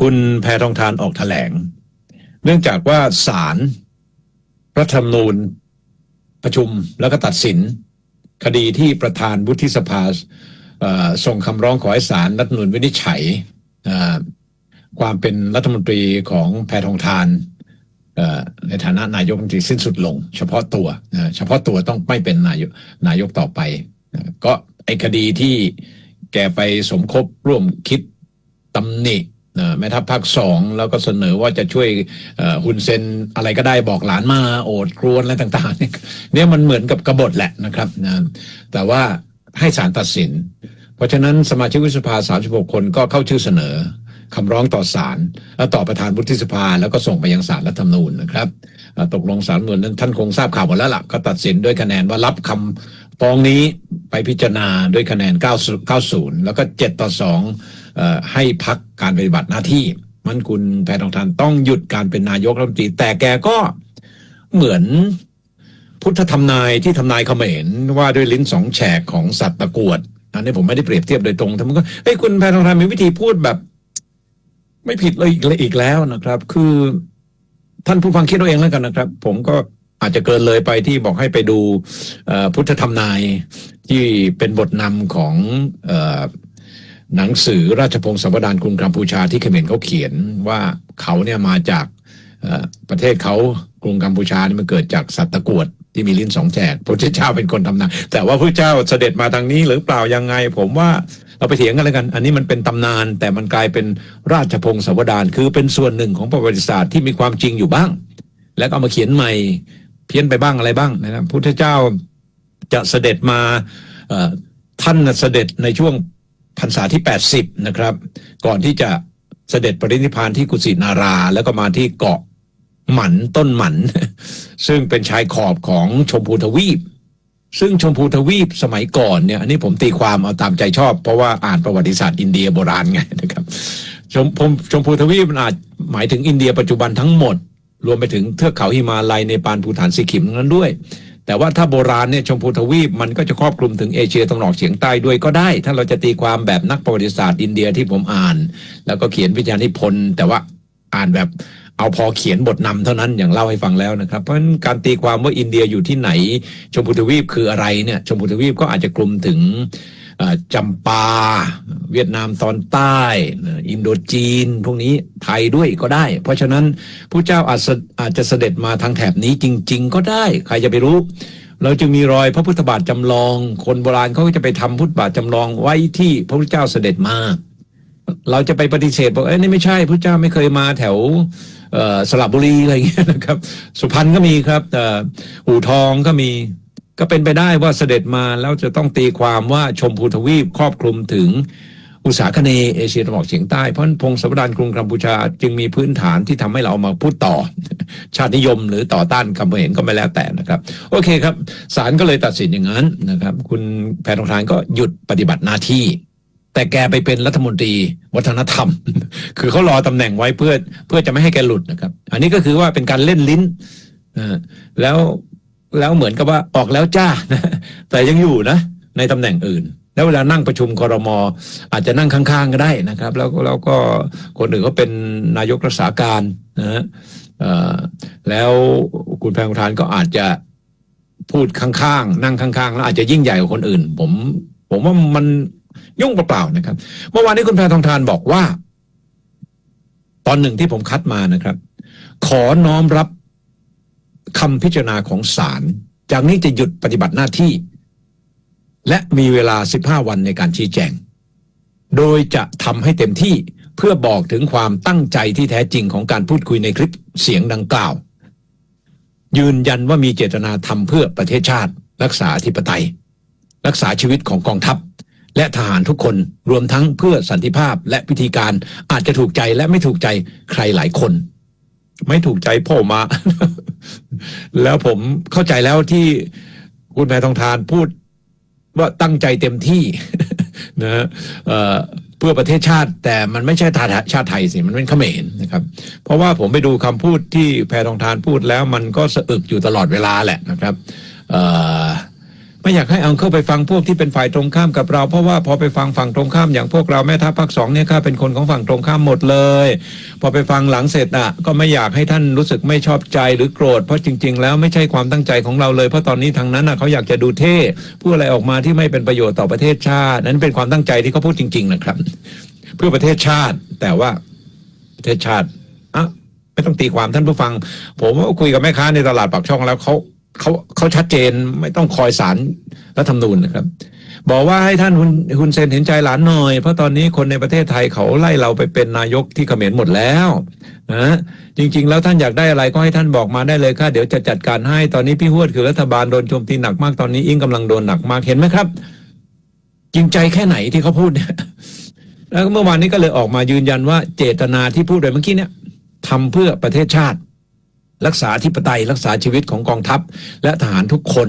คุณแพทองทานออกแถลง เนื่องจากว่าศาลรัฐธรรมนูญประชุมแล้วก็ตัดสิน คดีที่ประธานวุฒิสภาส่งคำร้องขอให้ศาลรัฐธรรมนูญวินิจฉัยความเป็นรัฐมนตรีของแพทองทานในฐานะนายกรัฐมนตรีสิ้นสุดลง เฉพาะตัวเฉพาะตัวต้องไม่เป็นนายกนายกต่อไปก็ไอคดีที่แกไปสมคบร่วมคิดตำหนิ แม่ทัพภาคสองแล้วก็เสนอว่าจะช่วยเอ่อฮุนเซนอะไรก็ได้บอกหลานมาโอดครวนอะไรต่างๆเนี่ยมันเหมือนกับกบฏแหละนะครับนะแต่ว่าให้ศาลตัดสิน เพราะฉะนั้นสมาชิกวุฒิสภา 36 คนก็เข้าชื่อเสนอคำร้องต่อศาลและต่อประธานวุฒิสภา แล้วก็ส่งไปยังศาลรัฐธรรมนูญนะครับ ตกลงศาลรัฐธรรมนูญนั้นท่านคงทราบข่าวหมดแล้วล่ะก็ตัดสินด้วยคะแนนว่ารับคำฟ้องนี้ไปพิจารณาด้วยคะแนน 90 90 แล้วก็ 7 ต่อ2เอ่อ ให้พักการปฏิบัติหน้าที่ มันคุณแพทองทานต้องหยุดการเป็นนายกรัฐมนตรี แต่แกก็เหมือนพุทธทำนายที่ทำนายเขมรว่าด้วยลิ้นสองแฉกของสัตว์ตะกวดอันนี้ผมไม่ได้เปรียบเทียบโดยตรงแต่มันก็เฮ้ยคุณแพทองทานมีวิธีพูดแบบ ไม่ผิดเลยอีกอีกแล้วนะครับ คือท่านผู้ฟังคิดเอาเองแล้วกันนะครับ ผมก็อาจจะเกินเลยไปที่บอกให้ไปดูพุทธธรรมนายที่เป็นบทนำของ หนังสือราชพงศาวดารกรุงกัมพูชาที่เขมรเขาเขียนว่าเขาเนี่ยมาจากประเทศเขากรุงกัมพูชานี่มันเกิดจากสัตว์ตะกวดที่มีลิ้นสองแฉกพระเจ้าเป็นคนทำนายแต่ว่าพระเจ้าเสด็จมาทางนี้หรือเปล่ายังไง ผมว่าเราไปเถียงกันแล้วกัน อันนี้มันเป็นตำนาน แต่มันกลายเป็นราชพงศาวดารคือเป็นส่วนหนึ่งของประวัติศาสตร์ที่มีความจริงอยู่บ้าง แล้วก็เอามาเขียนใหม่เพี้ยนไปบ้างอะไรบ้างนะครับพุทธเจ้าจะเสด็จมาท่านเสด็จในช่วง พรรษาที่ 80 นะครับ ก่อนที่จะเสด็จปรินิพานที่กุสินารา แล้วก็มาที่เกาะหมันต้นหมัน ซึ่งเป็นชายขอบของชมพูทวีป ซึ่งชมพูทวีปสมัยก่อนเนี่ย อันนี้ผมตีความเอาตามใจชอบ เพราะว่าอ่านประวัติศาสตร์อินเดียโบราณไงนะครับ ชมผมชมพูทวีปมันอาจหมายถึงอินเดียปัจจุบันทั้งหมด รวมไปถึงเทือกเขาหิมาลัยในปานภูฐานสีขิมนั้นด้วย แต่ว่าถ้าโบราณเนี่ยชมพูทวีปมันก็จะครอบคลุมถึงเอเชียตะวันออกเฉียงใต้ด้วยก็ได้ ถ้าเราจะตีความแบบนักประวัติศาสตร์อินเดียที่ผมอ่าน แล้วก็เขียนวิจารณ์นิพนธ์แต่ว่าอ่านแบบเอาพอเขียนบทนำเท่านั้นอย่างเล่าให้ฟังแล้วนะครับ เพราะฉะนั้นการตีความว่าอินเดียอยู่ที่ไหน ชมพูทวีปคืออะไรเนี่ยชมพูทวีปก็อาจจะกลุ่มถึง จำปา เวียดนามตอนใต้ อินโดจีน พวกนี้ไทยด้วยก็ได้ เพราะฉะนั้นผู้เจ้าอาจจะอาจจะเสด็จมาทางแถบนี้จริง ๆ ก็ได้ ใครจะไปรู้ เราจึงมีรอยพระพุทธบาทจำลอง คนโบราณเขาก็จะไปทำพุทธบาทจำลองไว้ที่พระพุทธเจ้าเสด็จมาเราจะไปปฏิเสธบอกเอ้ยนี่ไม่ใช่พระเจ้าไม่เคยมาแถวสระบุรีอะไรเงี้ยนะครับ สุพรรณก็มีครับเอ่อู่ทองก็มี ก็เป็นไปได้ว่าเสด็จมาแล้วจะต้องตีความว่าชมพูทวีปครอบคลุมถึงอุตสาคเนเอเชียตะวันออกเฉียงใต้เพราะฉะนั้นพงศาวดารกรุงกัมพูชาจึงมีพื้นฐานที่ทำให้เราเอามาพูดต่อ ชาตินิยมหรือต่อต้านกัมพูเห็นก็ไม่แล้วแต่นะครับ โอเคครับศาลก็เลยตัดสินอย่างนั้นนะครับ คุณแพทองทานก็หยุดปฏิบัติหน้าที่ แต่แกไปเป็นรัฐมนตรีวัฒนธรรม คือเขารอตำแหน่งไว้เพื่อเพื่อจะไม่ให้แกหลุดนะครับ อันนี้ก็คือว่าเป็นการเล่นลิ้นอ่าแล้ว แล้วเหมือนกับว่าออกแล้วจ้านะแต่ยังอยู่นะ ในตำแหน่งอื่น แล้วเวลานั่งประชุมคอรมออาจจะนั่งข้างๆก็ได้นะครับ แล้วแล้วก็คนอื่นก็เป็นนายกรักษาการนะฮะแล้วคุณแพงทานก็อาจจะพูดข้างๆ นั่งข้างๆ แล้วอาจจะยิ่งใหญ่กว่าคนอื่น ผม ผมว่ามันยุ่งเปล่าๆนะครับ เมื่อวานนี้คุณแพทองทานบอกว่า ตอนหนึ่งที่ผมคัดมานะครับ ขอน้อมรับ คำพิจารณาของศาลจากนี้จะหยุดปฏิบัติหน้าที่ และมีเวลา 15 วันในการชี้แจง โดยจะทำให้เต็มที่เพื่อบอกถึงความตั้งใจที่แท้จริงของการพูดคุยในคลิปเสียงดังกล่าว ยืนยันว่ามีเจตนาทำเพื่อประเทศชาติ รักษาอธิปไตย รักษาชีวิตของกองทัพ และทหารทุกคนรวมทั้งเพื่อสันติภาพและพิธีการอาจจะถูกใจและไม่ถูกใจใครหลายคน ไม่ถูกใจพ่อมา แล้วผมเข้าใจแล้วที่คุณแพทองทานพูดว่าตั้งใจเต็มที่นะฮะเเพื่อประเทศชาติ แต่มันไม่ใช่ทาชาติไทยสิ มันเป็นเขมรนะครับ เพราะว่าผมไปดูคำพูดที่แพทองทานพูดแล้ว มันก็สะอึกอยู่ตลอดเวลาแหละนะครับ เไม่อยากให้เอาเข้าไปฟังพวกที่เป็นฝ่ายตรงข้ามกับเรา เพราะว่าพอไปฟังฝั่งตรงข้ามอย่างพวกเราแม่ทัพภาคสองเนี่ยข้าเป็นคนของฝั่งตรงข้ามหมดเลย พอไปฟังหลังเสร็จอะ ก็ไม่อยากให้ท่านรู้สึกไม่ชอบใจหรือโกรธเพราะจริง ๆ แล้วไม่ใช่ความตั้งใจของเราเลยเพราะตอนนี้ทางนั้นอะเขาอยากจะดูเท่พูดอะไรออกมาที่ไม่เป็นประโยชน์ต่อประเทศชาติ นั้นเป็นความตั้งใจที่เขาพูดจริง ๆ นะครับ เพื่อประเทศชาติ แต่ว่าประเทศชาติอะไม่ต้องตีความท่านผู้ฟัง ผมก็คุยกับแม่ค้าในตลาดปากช่องแล้วเขา เขาเขาชัดเจนไม่ต้องคอยสารรัฐธรรมนูญนะครับ บอกว่าให้ท่านคุณคุณเซนเห็นใจหลานหน่อย เพราะตอนนี้คนในประเทศไทยเขาไล่เราไปเป็นนายกที่เขมรหมดแล้วนะจริง ๆ แล้วท่านอยากได้อะไรก็ให้ท่านบอกมาได้เลยค่ะเดี๋ยวจะจัดการให้ตอนนี้พี่ฮวดคือรัฐบาลโดนโจมตีหนักมากตอนนี้อิงกำลังโดนหนักมากเห็นไหมครับ จริงใจแค่ไหนที่เขาพูดเนี่ยแล้วเมื่อวานนี้ก็เลยออกมายืนยันว่าเจตนาที่พูดไปเมื่อกี้เนี่ยทำเพื่อประเทศชาติ รักษาธิปไตยรักษาชีวิตของกองทัพ และทหารทุกคน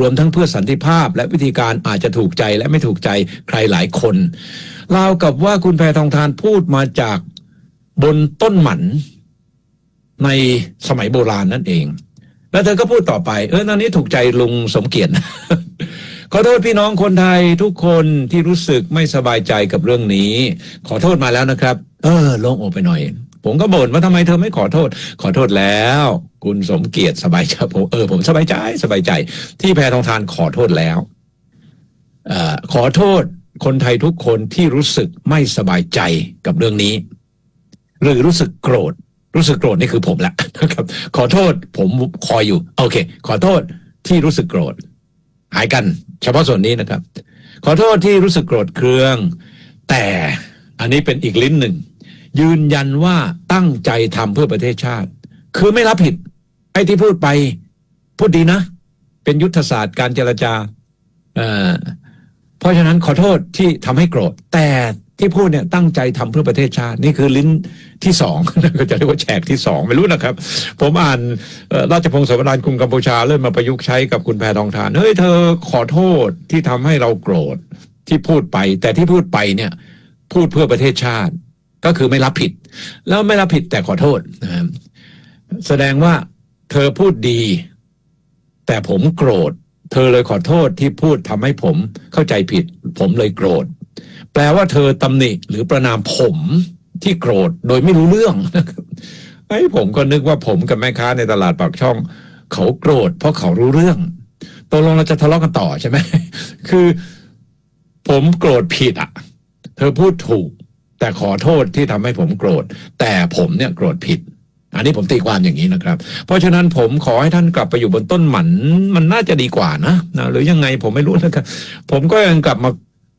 รวมทั้งเพื่อสันติภาพ และวิธีการอาจจะถูกใจและไม่ถูกใจใครหลายคนเรากับว่าคุณแพทองทานพูดมาจากบนต้นหมันในสมัยโบราณนั่นเอง แล้วเธอก็พูดต่อไป เออตอนนี้ถูกใจลุงสมเกียรติขอโทษพี่น้องคนไทยทุกคนที่รู้สึกไม่สบายใจกับเรื่องนี้ ขอโทษมาแล้วนะครับ เออโลงอกไปหน่อย ผมก็บ่นว่าทำไมเธอไม่ขอโทษ ขอโทษแล้ว คุณสมเกียรติสบายใจผมเออผมสบายใจสบายใจ ที่แพทองทานขอโทษแล้วเออขอโทษคนไทยทุกคนที่รู้สึกไม่สบายใจกับเรื่องนี้ หรือรู้สึกโกรธ รู้สึกโกรธนี่คือผมแหละนะครับ ขอโทษผมคอยอยู่ โอเค ขอโทษที่รู้สึกโกรธ หายกัน เฉพาะส่วนนี้นะครับ ขอโทษที่รู้สึกโกรธเคือง แต่อันนี้เป็นอีกลิ้นหนึ่ง ยืนยันว่าตั้งใจทำเพื่อประเทศชาติ คือไม่รับผิดไอ้ที่พูดไป พูดดีนะ เป็นยุทธศาสตร์การเจรจาเอ่อเพราะฉะนั้นขอโทษที่ทำให้โกรธ แต่ที่พูดเนี่ยตั้งใจทำเพื่อประเทศชาติ นี่คือลิ้นที่สองก็จะเรียกว่าแฉกที่สองไม่รู้นะครับ ผมอ่านราชพงศ์สวรานกรุงกัมพูชาเริ่มมาประยุกต์ใช้กับคุณแพทองทานเฮ้ยเธอขอโทษที่ทำให้เราโกรธที่พูดไป แต่ที่พูดไปเนี่ย พูดเพื่อประเทศชาติ ก็คือไม่รับผิด แล้วไม่รับผิดแต่ขอโทษนะครับแสดงว่าเธอพูดดี แต่ผมโกรธ เธอเลยขอโทษที่พูดทำให้ผมเข้าใจผิด ผมเลยโกรธ แปลว่าเธอตำหนิหรือประนามผมที่โกรธโดยไม่รู้เรื่องนะครับไอ้ผมก็นึกว่าผมกับแม่ค้าในตลาดปากช่อง เขาโกรธเพราะเขารู้เรื่องตกลงเราจะทะเลาะกันต่อใช่ไหมคือ ผมโกรธผิดอะ เธอพูดถูก แต่ขอโทษที่ทำให้ผมโกรธ แต่ผมเนี่ยโกรธผิด อันนี้ผมตีความอย่างนี้นะครับ เพราะฉะนั้นผมขอให้ท่านกลับไปอยู่บนต้นหมันมันน่าจะดีกว่านะนะหรือยังไงผมไม่รู้นะครับ ผมก็ยังกลับมา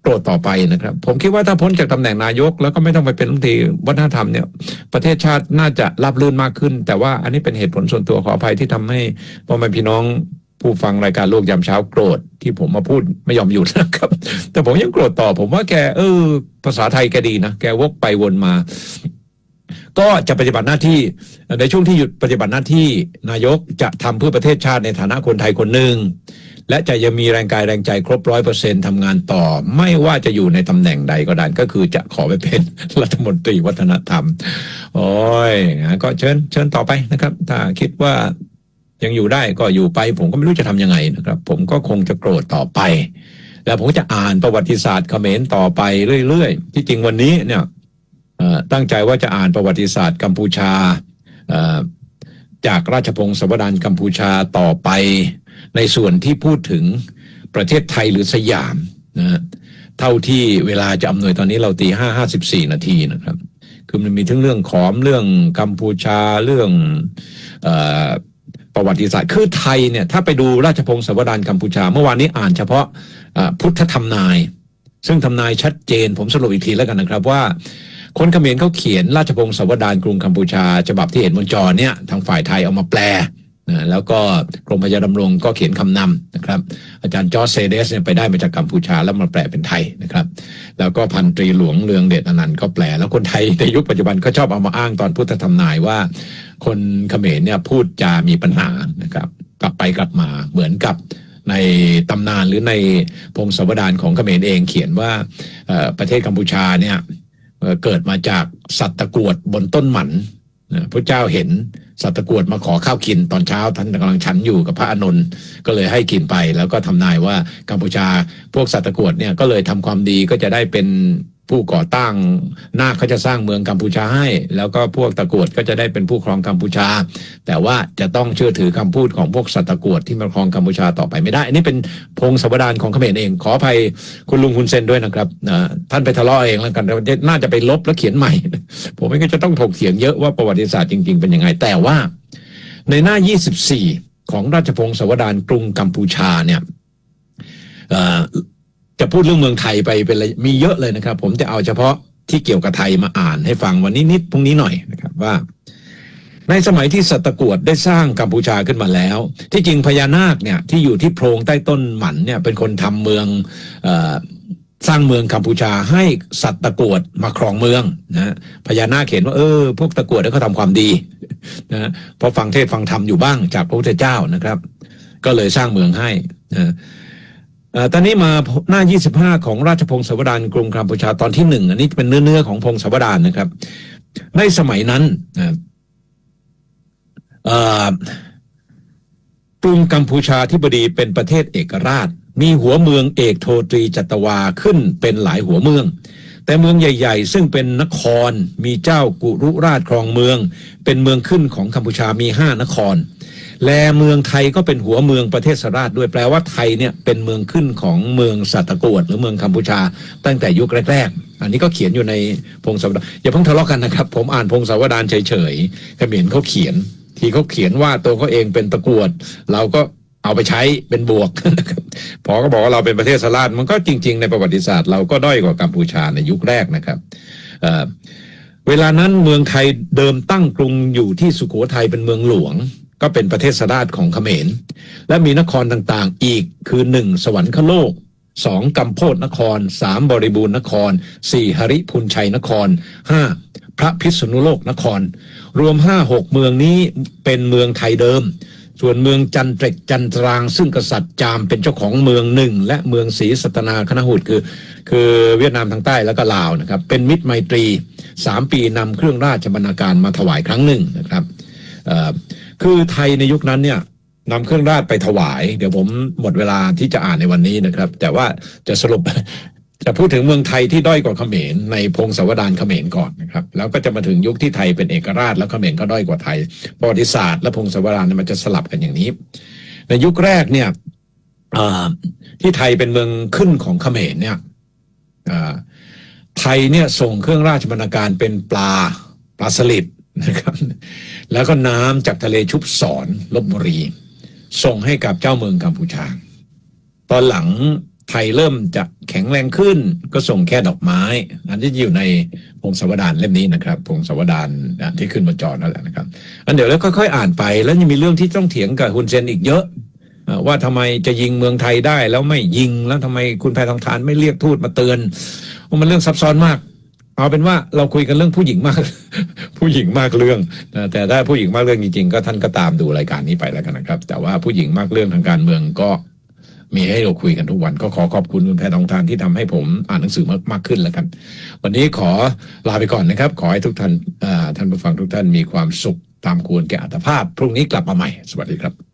โกรธต่อไปนะครับ ผมคิดว่าถ้าพ้นจากตำแหน่งนายก แล้วก็ไม่ต้องไปเป็นรัฐมนตรีวัฒนธรรมเนี่ย ประเทศชาติน่าจะรับรื่นมากขึ้น แต่ว่าอันนี้เป็นเหตุผลส่วนตัวขออภัยที่ทำให้พ่อแม่พี่น้อง ผู้ฟังรายการโลกยามเช้าโกรธที่ผมมาพูดไม่ยอมหยุดนะครับ แต่ผมยังโกรธต่อ ผมว่าแกเออ ภาษาไทยแกดีนะ แกวกไปวนมา ก็จะปฏิบัติหน้าที่ ในช่วงที่หยุดปฏิบัติหน้าที่นายกจะทำเพื่อประเทศชาติในฐานะคนไทยคนหนึ่งและจะยังมีแรงกายแรงใจครบร้อยเปอร์เซ็นต์ทำงานต่อ ไม่ว่าจะอยู่ในตำแหน่งใดก็ได้ก็คือจะขอไปเป็นรัฐมนตรีวัฒนธรรม โอ้ยก็เชิญเชิญต่อไปนะครับ ถ้าคิดว่า ยังอยู่ได้ก็อยู่ไป ผมก็ไม่รู้จะทำยังไงนะครับ ผมก็คงจะโกรธต่อไป แล้วผมจะอ่านประวัติศาสตร์เขมรต่อไปเรื่อยๆ ที่จริงวันนี้เนี่ยตั้งใจว่าจะอ่านประวัติศาสตร์กัมพูชาจากราชพงศาวดารกัมพูชาต่อไป ในส่วนที่พูดถึงประเทศไทยหรือสยามนะเท่าที่เวลาจะอำนวยตอนนี้เราตีห้าห้าสิบสี่นาทีนะครับ คือมันมีทั้งเรื่องขอมเรื่องกัมพูชาเรื่องอ ประวัติศาสตร์คือไทยเนี่ยถ้าไปดูราชพงศาวดารกัมพูชา เมื่อวานนี้อ่านเฉพาะพุทธธรรมนาย ซึ่งทำนายชัดเจน ผมสรุปอีกทีแล้วกันนะครับว่า คนเขมรเขาเขียนราชพงศาวดารกรุงกัมพูชาฉบับที่เห็นบนจอเนี่ยทางฝ่ายไทยเอามาแปล นะแล้วก็กรมพยาดำรงก็เขียนคำนำนะครับอาจารย์จอร์เซเดสเนี่ยไปได้มาจากกัมพูชาแล้วมาแปลเป็นไทยนะครับ แล้วก็พันตรีหลวงเรืองเดชอนันต์ก็แปล แล้วคนไทยในยุคปัจจุบันก็ชอบเอามาอ้างตอนพุทธธรรมนายว่า คนเขมรเนี่ยพูดจามีปัญหานะครับกลับไปกลับมาเหมือนกับในตำนานหรือในพงศาวดารของเขมรเองเขียนว่าประเทศกัมพูชาเนี่ยเกิดมาจากสัตว์ตะกรวดบนต้นหมัน พระเจ้าเห็นสัตว์ตะกวดมาขอข้าวกินตอนเช้าท่านกำลังฉันอยู่กับพระอานนท์ก็เลยให้กินไป แล้วก็ทำนายว่ากัมพูชาพวกสัตว์ตะกวดเนี่ยก็เลยทำความดีก็จะได้เป็น ผู้ก่อตั้งนาคเขาจะสร้างเมืองกัมพูชาให้ แล้วก็พวกตะกวดก็จะได้เป็นผู้ครองกัมพูชา แต่ว่าจะต้องเชื่อถือคำพูดของพวกสัตว์ตะกวดที่มาครองกัมพูชาต่อไปไม่ได้ อันนี้เป็นพงศาวดารของเขมรเอง ขออภัยคุณลุงคุณเซนด้วยนะครับท่านไปทะเลาะเองแล้วกันน่าจะไปลบแล้วเขียนใหม่ ผมก็จะต้องถกเถียงเยอะว่าประวัติศาสตร์จริง ๆ เป็นยังไง แต่ว่า ในหน้า 24 ของราชพงศาวดารกรุงกัมพูชาเนี่ย จะพูดเรื่องเมืองไทยไปเป็นระยมีเยอะเลยนะครับ ผมจะเอาเฉพาะที่เกี่ยวกับไทยมาอ่านให้ฟังวันนี้นิดพรุ่งนี้หน่อยนะครับว่า ในสมัยที่สัตกวดได้สร้างกัมพูชาขึ้นมาแล้ว ที่จริงพญานาคเนี่ยที่อยู่ที่โพรงใต้ต้นหมันเนี่ยเป็นคนทำเมืองออสร้างเมืองกัมพูชาให้สัตว์ตะกวดมาครองเมืองนะพญานาคเห็นว่าเออ พวกตะกวดเขาทำความดีนะพอฟังเทศฟังธรรมอยู่บ้างจากพระพุทธเจ้านะครับ ก็เลยสร้างเมืองให้นะ ตอนนี้มาหน้า 25 ของราชพงศาวดารกรุงกัมพูชาตอนที่หนึ่งอันนี้เป็นเนื้อเนื้อๆของพงศาวดารนะครับ ในสมัยนั้นกรุงกัมพูชาธิบดีเป็นประเทศเอกราช มีหัวเมืองเอกโทตรีจัตวาขึ้นเป็นหลายหัวเมือง แต่เมืองใหญ่ ๆ ซึ่งเป็นนครมีเจ้ากุรุราชครองเมือง เป็นเมืองขึ้นของกัมพูชามีห้านคร และเมืองไทยก็เป็นหัวเมืองประเทศสราชด้วยแปลว่าไทยเนี่ยเป็นเมืองขึ้นของเมืองสัตตกวดหรือเมืองกัมพูชา ตั้งแต่ยุคแรก ๆ อันนี้ก็เขียนอยู่ในพงศาวดารอย่าเพิ่งทะเลาะกันนะครับ ผมอ่านพงศาวดารเฉยๆเขมรเขาเขียน ที่เขาเขียนว่าตัวเขาเองเป็นตะกวด เราก็เอาไปใช้เป็นบวกนะครับพอก็บอกว่าเราเป็นประเทศสลาดมันก็จริง ๆ ในประวัติศาสตร์เราก็ด้อยกว่ากัมพูชาในยุคแรกนะครับเเวลานั้นเมืองไทยเดิมตั้งกรุงอยู่ที่สุโขทัยเป็นเมืองหลวง ก็เป็นประเทศสลาดของเขมร และมีนครต่างๆ อีกคือหนึ่งสวรรคโลกสองกัมโพธนครสามบริบูรณ์นครสี่หริพุนชัยนครห้าพระพิษณุโลกนคร รวมห้าหกเมืองนี้เป็นเมืองไทยเดิม ส่วนเมืองจันเตรกจันทราง ซึ่งกษัตริย์จามเป็นเจ้าของเมืองหนึ่ง และเมืองศรีสัตนาคณหุตคือ คือเวียดนามทางใต้แล้วก็ลาวนะครับ เป็นมิตรไมตรีสามปีนำเครื่องราชบรรณาการมาถวายครั้งหนึ่งนะครับ คือไทยในยุคนั้นเนี่ยนำเครื่องราชไปถวาย เดี๋ยวผมหมดเวลาที่จะอ่านในวันนี้นะครับ แต่ว่าจะสรุปจะพูดถึงเมืองไทยที่ด้อยกว่าเขมรในพงศาวดารเขมรก่อนนะครับ แล้วก็จะมาถึงยุคที่ไทยเป็นเอกราชแล้วเขมรก็ด้อยกว่าไทยประวัติศาสตร์และพงศาวดารมันจะสลับกันอย่างนี้ ในยุคแรกเนี่ยที่ไทยเป็นเมืองขึ้นของเขมรเนี่ยไทยเนี่ยส่งเครื่องราชบรรณาการเป็นปลาปลาสลิด นะครับ แล้วก็น้ำจากทะเลชุบสอนลบบุรี ส่งให้กับเจ้าเมืองกัมพูชา ตอนหลังไทยเริ่มจะแข็งแรงขึ้น ก็ส่งแค่ดอกไม้ อันที่อยู่ในพงศาวดารเล่มนี้นะครับพงศาวดารที่ขึ้นบนจอนั่นแหละนะครับ อันเดี๋ยวแล้วค่อยๆอ่านไป แล้วยังมีเรื่องที่ต้องเถียงกับฮุนเซนอีกเยอะว่าทำไมจะยิงเมืองไทยได้แล้วไม่ยิงแล้วทำไมคุณแพทองทานไม่เรียกทูตมาเตือนว่ามันเรื่องซับซ้อนมาก เอาเป็นว่าเราคุยกันเรื่องผู้หญิงมาก ผู้หญิงมากเรื่องนะแต่ถ้าผู้หญิงมากเรื่องจริงๆก็ท่านก็ตามดูรายการนี้ไปแล้วกันนะครับ แต่ว่าผู้หญิงมากเรื่องทางการเมืองก็มีให้เราคุยกันทุกวันก็ขอขอบคุณคุณแพทองทานที่ทำให้ผมอ่านหนังสือมากมากขึ้นแล้วกัน วันนี้ขอลาไปก่อนนะครับ ขอให้ทุกท่านท่านผู้ฟังทุกท่านมีความสุขตามควรแก่อัตภาพ พรุ่งนี้กลับมาใหม่ สวัสดีครับ